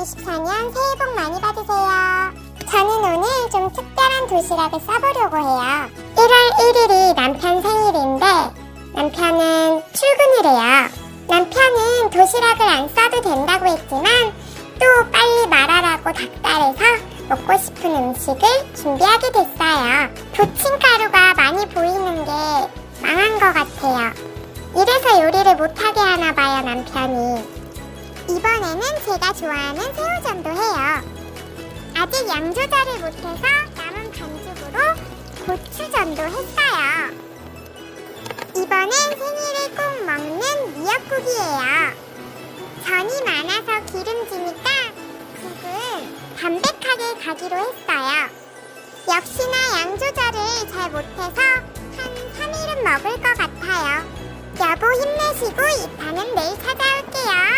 2024년 새해 복 많이 받으세요. 저는 오늘 좀 특별한 도시락을 싸보려고 해요. 1월 1일이 남편 생일인데 남편은 출근을 해요. 남편은 도시락을 안 싸도 된다고 했지만 또 빨리 말하라고 닥달해서 먹고 싶은 음식을 준비하게 됐어요. 부침가루가 많이 보이는 게 망한 것 같아요. 이래서 요리를 못하게 하나 봐요, 남편이. 이번에는 제가 좋아하는 새우전도 해요. 아직 양 조절을 못해서 남은 반죽으로 고추전도 했어요. 이번엔 생일에 꼭 먹는 미역국이에요. 전이 많아서 기름지니까 국은 담백하게 가기로 했어요. 역시나 양 조절을 잘 못해서 한 3일은 먹을 것 같아요. 여보 힘내시고 이 판은 내일 찾아올게요.